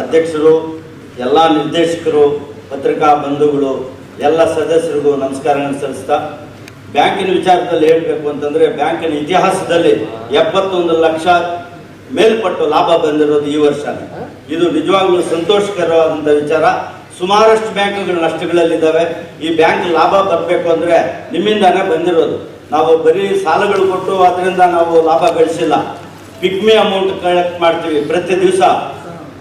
ಅಧ್ಯಕ್ಷರು, ಎಲ್ಲ ನಿರ್ದೇಶಕರು, ಪತ್ರಿಕಾ ಬಂಧುಗಳು, ಎಲ್ಲ ಸದಸ್ಯರಿಗೂ ನಮಸ್ಕಾರಗಳನ್ನು ಸಲ್ಲಿಸ್ತಾ, ಬ್ಯಾಂಕಿನ ವಿಚಾರದಲ್ಲಿ ಹೇಳಬೇಕು ಅಂತಂದರೆ ಬ್ಯಾಂಕಿನ ಇತಿಹಾಸದಲ್ಲಿ ಎಪ್ಪತ್ತೊಂದು ಲಕ್ಷ ಮೇಲ್ಪಟ್ಟು ಲಾಭ ಬಂದಿರೋದು ಈ ವರ್ಷ ಇದು ನಿಜವಾಗ್ಲೂ ಸಂತೋಷಕರವಾದಂಥ ವಿಚಾರ. ಸುಮಾರಷ್ಟು ಬ್ಯಾಂಕ್ಗಳು ನಷ್ಟಗಳಲ್ಲಿದ್ದಾವೆ. ಈ ಬ್ಯಾಂಕ್ ಲಾಭ ಬರಬೇಕು ಅಂದರೆ ನಿಮ್ಮಿಂದಾನೇ ಬಂದಿರೋದು. ನಾವು ಬರೀ ಸಾಲಗಳು ಕೊಟ್ಟು ಅದರಿಂದ ನಾವು ಲಾಭ ಗಳಿಸಿಲ್ಲ. ಪಿಗ್ಮಿ ಅಮೌಂಟ್ ಕಲೆಕ್ಟ್ ಮಾಡ್ತೀವಿ. ಪ್ರತಿ ದಿವಸ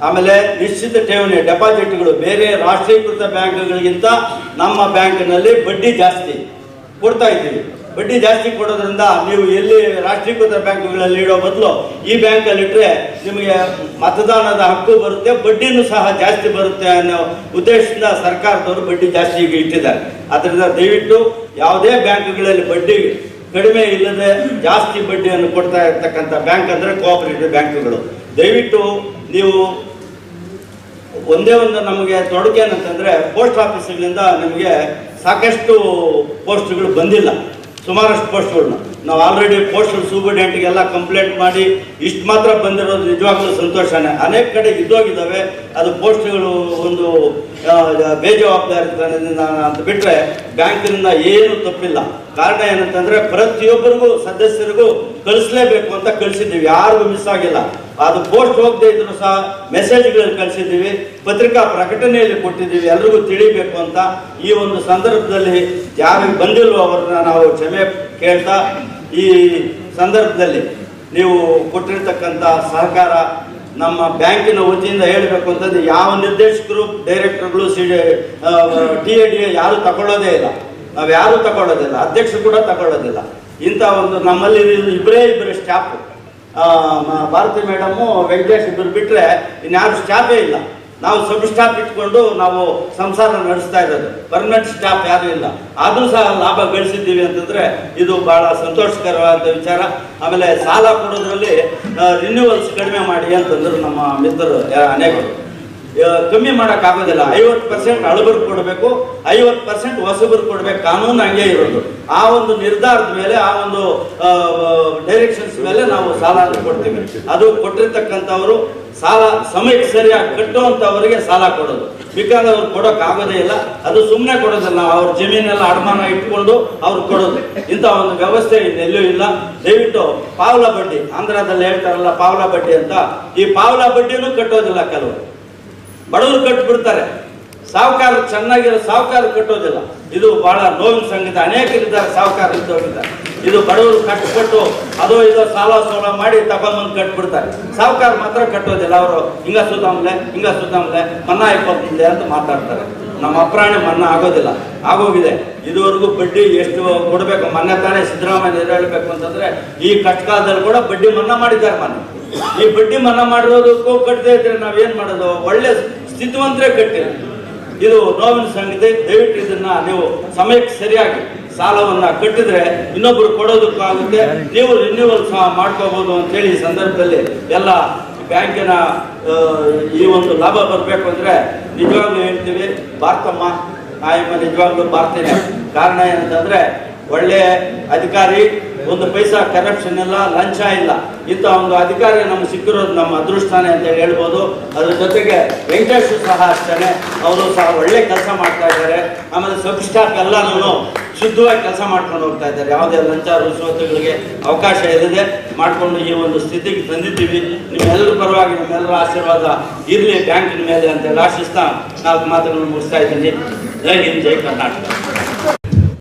ಆಮೇಲೆ ನಿಶ್ಚಿತ ಠೇವಣಿ, ಡೆಪಾಸಿಟ್ಗಳು ಬೇರೆ ರಾಷ್ಟ್ರೀಕೃತ ಬ್ಯಾಂಕ್ಗಳಿಗಿಂತ ನಮ್ಮ ಬ್ಯಾಂಕ್ನಲ್ಲಿ ಬಡ್ಡಿ ಜಾಸ್ತಿ ಕೊಡ್ತಾ ಇದ್ದೀವಿ. ಬಡ್ಡಿ ಜಾಸ್ತಿ ಕೊಡೋದ್ರಿಂದ ನೀವು ಎಲ್ಲಿ ರಾಷ್ಟ್ರೀಕೃತ ಬ್ಯಾಂಕ್ಗಳಲ್ಲಿ ಇಡೋ ಬದಲು ಈ ಬ್ಯಾಂಕಲ್ಲಿ ಇಟ್ಟರೆ ನಿಮಗೆ ಮತದಾನದ ಹಕ್ಕು ಬರುತ್ತೆ, ಬಡ್ಡಿನೂ ಸಹ ಜಾಸ್ತಿ ಬರುತ್ತೆ ಅನ್ನೋ ಉದ್ದೇಶದಿಂದ ಸರ್ಕಾರದವರು ಬಡ್ಡಿ ಜಾಸ್ತಿ ಈಗ ಇಟ್ಟಿದ್ದಾರೆ. ಅದರಿಂದ ದಯವಿಟ್ಟು ಯಾವುದೇ ಬ್ಯಾಂಕ್ಗಳಲ್ಲಿ ಬಡ್ಡಿ ಕಡಿಮೆ ಇಲ್ಲದೆ ಜಾಸ್ತಿ ಬಡ್ಡಿಯನ್ನು ಕೊಡ್ತಾ ಇರ್ತಕ್ಕಂಥ ಬ್ಯಾಂಕ್ ಅಂದರೆ ಕೋಆಪರೇಟಿವ್ ಬ್ಯಾಂಕ್ಗಳು. ದಯವಿಟ್ಟು ನೀವು ಒಂದೇ ಒಂದು ನಮಗೆ ತೊಡಕೆ ಏನಂತಂದ್ರೆ ಪೋಸ್ಟ್ ಆಫೀಸ್ಗಳಿಂದ ನಮಗೆ ಸಾಕಷ್ಟು ಪೋಸ್ಟ್ಗಳು ಬಂದಿಲ್ಲ. ಸುಮಾರಷ್ಟು ಪೋಸ್ಟ್ಗಳನ್ನ ನಾವು ಆಲ್ರೆಡಿ ಪೋಸ್ಟಲ್ ಸೂಪರಿಡೆಂಟ್ಗೆಲ್ಲ ಕಂಪ್ಲೇಂಟ್ ಮಾಡಿ ಇಷ್ಟು ಮಾತ್ರ ಬಂದಿರೋದು ನಿಜವಾಗ್ಲೂ ಸಂತೋಷನೇ. ಅನೇಕ ಕಡೆ ಇದ್ದೋಗಿದ್ದಾವೆ. ಅದು ಪೋಸ್ಟ್ಗಳು ಒಂದು ಬೇಜವಾಬ್ದಾರಿತನದಿಂದ ಅಂತ ಬಿಟ್ಟರೆ ಬ್ಯಾಂಕಿನಿಂದ ಏನು ತಪ್ಪಿಲ್ಲ. ಕಾರಣ ಏನಂತಂದ್ರೆ ಪ್ರತಿಯೊಬ್ಬರಿಗೂ, ಸದಸ್ಯರಿಗೂ ಕಳಿಸ್ಲೇಬೇಕು ಅಂತ ಕಳಿಸಿದ್ದೀವಿ. ಯಾರಿಗೂ ಮಿಸ್ ಆಗಿಲ್ಲ. ಅದು ಪೋಸ್ಟ್ ಹೋಗದೇ ಇದ್ರು ಸಹ ಮೆಸೇಜ್ಗಳಲ್ಲಿ ಕಳಿಸಿದ್ದೀವಿ. ಪತ್ರಿಕಾ ಪ್ರಕಟಣೆಯಲ್ಲಿ ಕೊಟ್ಟಿದ್ದೀವಿ. ಎಲ್ರಿಗೂ ತಿಳಿಬೇಕು ಅಂತ ಈ ಒಂದು ಸಂದರ್ಭದಲ್ಲಿ ಯಾರಿಗೆ ಬಂದಿಲ್ವೋ ಅವ್ರನ್ನ ನಾವು ಕ್ಷಮೆ ಕೇಳ್ತಾ ಈ ಸಂದರ್ಭದಲ್ಲಿ ನೀವು ಕೊಟ್ಟಿರ್ತಕ್ಕಂಥ ಸಹಕಾರ ನಮ್ಮ ಬ್ಯಾಂಕಿನ ವತಿಯಿಂದ ಹೇಳಬೇಕು ಅಂತಂದ್ರೆ ಯಾವ ನಿರ್ದೇಶಕರು, ಡೈರೆಕ್ಟರ್ಗಳು, ಸಿ ಟಿ, ಎ, ಡಿ ಯಾರು ತಗೊಳ್ಳೋದೇ ಇಲ್ಲ. ನಾವು ಯಾರು ತಗೊಳ್ಳೋದಿಲ್ಲ. ಅಧ್ಯಕ್ಷರು ಕೂಡ ತಗೊಳ್ಳೋದಿಲ್ಲ. ಇಂಥ ಒಂದು ನಮ್ಮಲ್ಲಿ ಇಬ್ಬರೇ ಇಬ್ಬರು ಸ್ಟಾಫ್ ಭಾರತಿ ಮೇಡಮು ವೆಂಕಟೇಶ್ ಇಬ್ಬರು ಬಿಟ್ಟರೆ ಇನ್ಯಾರು ಸ್ಟಾಫೇ ಇಲ್ಲ. ನಾವು ಸಬ್ ಸ್ಟಾಫ್ ಇಟ್ಕೊಂಡು ನಾವು ಸಂಸಾರ ನಡೆಸ್ತಾ ಇರೋದು. ಪರ್ಮನೆಂಟ್ ಸ್ಟಾಫ್ ಯಾರು ಇಲ್ಲ. ಆದರೂ ಸಹ ಲಾಭ ಗಳಿಸಿದ್ದೀವಿ ಅಂತಂದ್ರೆ ಇದು ಬಹಳ ಸಂತೋಷಕರವಾದ ವಿಚಾರ. ಆಮೇಲೆ ಸಾಲ ಕೊಡೋದ್ರಲ್ಲಿ ರಿನ್ಯೂವಲ್ಸ್ ಕಡಿಮೆ ಮಾಡಿ ಅಂತಂದ್ರು ನಮ್ಮ ಮಿತ್ರರು ಅನೇಕರು. ಕಮ್ಮಿ ಮಾಡೋಕ್ಕಾಗೋದಿಲ್ಲ ಐವತ್ತು ಪರ್ಸೆಂಟ್ ಅಳಬರು ಕೊಡಬೇಕು, ಐವತ್ತು ಪರ್ಸೆಂಟ್ ಹೊಸಬರು ಕೊಡಬೇಕು, ಕಾನೂನು ಹಂಗೆ ಇರೋದು. ಆ ಒಂದು ನಿರ್ಧಾರದ ಮೇಲೆ, ಆ ಒಂದು ಡೈರೆಕ್ಷನ್ಸ್ ಮೇಲೆ ನಾವು ಸಾಲ ಕೊಡ್ತೀವಿ. ಅದು ಕೊಟ್ಟಿರ್ತಕ್ಕಂಥವರು ಸಾಲ, ಸಮಯಕ್ಕೆ ಸರಿಯಾಗಿ ಕಟ್ಟುವಂಥವರಿಗೆ ಸಾಲ ಕೊಡೋದು. ಬಿಕಾಸ್ ಅವ್ರು ಕೊಡೋಕೆ ಆಗೋದೇ ಇಲ್ಲ. ಅದು ಸುಮ್ಮನೆ ಕೊಡೋದಿಲ್ಲ. ಅವ್ರ ಜಮೀನೆಲ್ಲ ಅಡಮಾನ ಇಟ್ಕೊಂಡು ಅವ್ರು ಕೊಡೋದು. ಇಂಥ ಒಂದು ವ್ಯವಸ್ಥೆ ಇನ್ನೆಲ್ಲೂ ಇಲ್ಲ. ದಯವಿಟ್ಟು ಪಾವಲ ಬಡ್ಡಿ, ಆಂಧ್ರದಲ್ಲಿ ಹೇಳ್ತಾರಲ್ಲ ಪಾವಲ ಬಡ್ಡಿ ಅಂತ. ಈ ಪಾವಲ ಬಡ್ಡಿನೂ ಕಟ್ಟೋದಿಲ್ಲ ಕೆಲವರು. ಬಡವರು ಕಟ್ಟಿಬಿಡ್ತಾರೆ ಸಾಹುಕಾರ ಚೆನ್ನಾಗಿರೋ ಸಾಹುಕಾರ ಕಟ್ಟೋದಿಲ್ಲ. ಇದು ಬಹಳ ನೋವಿನ ಸಂಗೀತ. ಅನೇಕರಿದ್ದಾರೆ ಸಾಹುಕಾರ ಇದ್ದವರಿದ್ದಾರೆ ಇದು ಬಡವರು ಕಷ್ಟಪಟ್ಟು ಅದೋ ಇದೋ ಸಾಲ ಸೋಲ ಮಾಡಿ ತಗೊಂಬಂದು ಕಟ್ಬಿಡ್ತಾರೆ. ಸಾಹುಕಾರ ಮಾತ್ರ ಕಟ್ಟೋದಿಲ್ಲ. ಅವರು, ಹಿಂಗ ಸುತ್ತಮಲೆ ಹಿಂಗ ಸುತ್ತಮಲೆ, ಮನ್ನಾ ಇಪ್ಪತ್ತಿದೆ ಅಂತ ಮಾತಾಡ್ತಾರೆ. ನಮ್ಮ ಅಪ್ರಾಣಿ ಮನ್ನಾ ಆಗೋದಿಲ್ಲ. ಆಗೋಗಿದೆ. ಇದುವರೆಗೂ ಬಡ್ಡಿ ಎಷ್ಟು ಕೊಡಬೇಕು? ಮೊನ್ನೆ ತಾನೇ ಸಿದ್ದರಾಮಯ್ಯ ಹೇಳಬೇಕು ಅಂತಂದ್ರೆ, ಈ ಕಷ್ಟಕಾಲದಲ್ಲಿ ಕೂಡ ಬಡ್ಡಿ ಮನ್ನಾ ಮಾಡಿದ್ದಾರೆ ಮೊನ್ನೆ. ಈ ಬಡ್ಡಿ ಮನ್ನಾ ಮಾಡಿರೋದಕ್ಕೂ ಕಟ್ಟದೇ ಇದ್ರೆ ನಾವೇನ್ ಮಾಡೋದು? ಒಳ್ಳೆ ಸ್ಥಿತಿವಂತರೇ ಕಟ್ಟಿದೆ ಇದು ನೋವಿನ ಸಂಗತಿ, ದಯವಿಟ್ಟು ಇದನ್ನ ನೀವು ಸಮಯಕ್ಕೆ ಸರಿಯಾಗಿ ಸಾಲವನ್ನ ಕಟ್ಟಿದ್ರೆ ಇನ್ನೊಬ್ರು ಕೊಡೋದಕ್ಕೂ ಆಗುತ್ತೆ ನೀವು ರಿನ್ಯೂವಲ್ ಸಹ ಮಾಡ್ಕೋಬಹುದು ಅಂತೇಳಿ ಈ ಸಂದರ್ಭದಲ್ಲಿ ಎಲ್ಲ ಬ್ಯಾಂಕಿನ ಈ ಒಂದು ಲಾಭ ಬರಬೇಕು ಅಂದ್ರೆ ನಿಜವಾಗ್ಲೂ ಹೇಳ್ತೀವಿ, ಭಾರತಮ್ಮ ಆಯಮ್ಮ ನಿಜವಾಗ್ಲೂ ಭಾರತೀಯ ಕಾರಣ ಏನಂತಂದ್ರೆ ಒಳ್ಳೆ ಅಧಿಕಾರಿ, ಒಂದು ಪೈಸಾ ಕರಪ್ಷನ್ ಇಲ್ಲ, ಲಂಚ ಇಲ್ಲ. ಇಂಥ ಒಂದು ಅಧಿಕಾರಿ ನಮ್ಗೆ ಸಿಕ್ಕಿರೋದು ನಮ್ಮ ಅದೃಷ್ಟನೇ ಅಂತ ಹೇಳಿ ಹೇಳ್ಬೋದು. ಅದ್ರ ಜೊತೆಗೆ ವೆಂಕಟೇಶ್ ಸಹ ಅಷ್ಟೇ ಅವರು ಸಹ ಒಳ್ಳೆ ಕೆಲಸ ಮಾಡ್ತಾ ಇದ್ದಾರೆ. ಆಮೇಲೆ ಸಬ್ ಸ್ಟಾಫ್ ಎಲ್ಲನೂ ಶುದ್ಧವಾಗಿ ಕೆಲಸ ಮಾಡ್ಕೊಂಡು ಹೋಗ್ತಾ ಇದ್ದಾರೆ. ಯಾವುದೇ ಲಂಚ ರುಸುವತ್ತುಗಳಿಗೆ ಅವಕಾಶ ಇಲ್ಲದೆ ಮಾಡಿಕೊಂಡು ಈ ಒಂದು ಸ್ಥಿತಿಗೆ ತಂದಿದ್ದೀವಿ. ನಿಮ್ಮೆಲ್ಲರ ಪರವಾಗಿ ನಿಮ್ಮೆಲ್ಲರ ಆಶೀರ್ವಾದ ಇರಲಿ ಬ್ಯಾಂಕಿನ ಮೇಲೆ ಅಂತೇಳಿ ಆಶಿಸ್ತಾ ನಾಲ್ಕು ಮಾತುಗಳನ್ನು ಮುಗಿಸ್ತಾ ಇದ್ದೀನಿ. ಜೈ ಹಿಂದ್, ಜೈ ಕರ್ನಾಟಕ.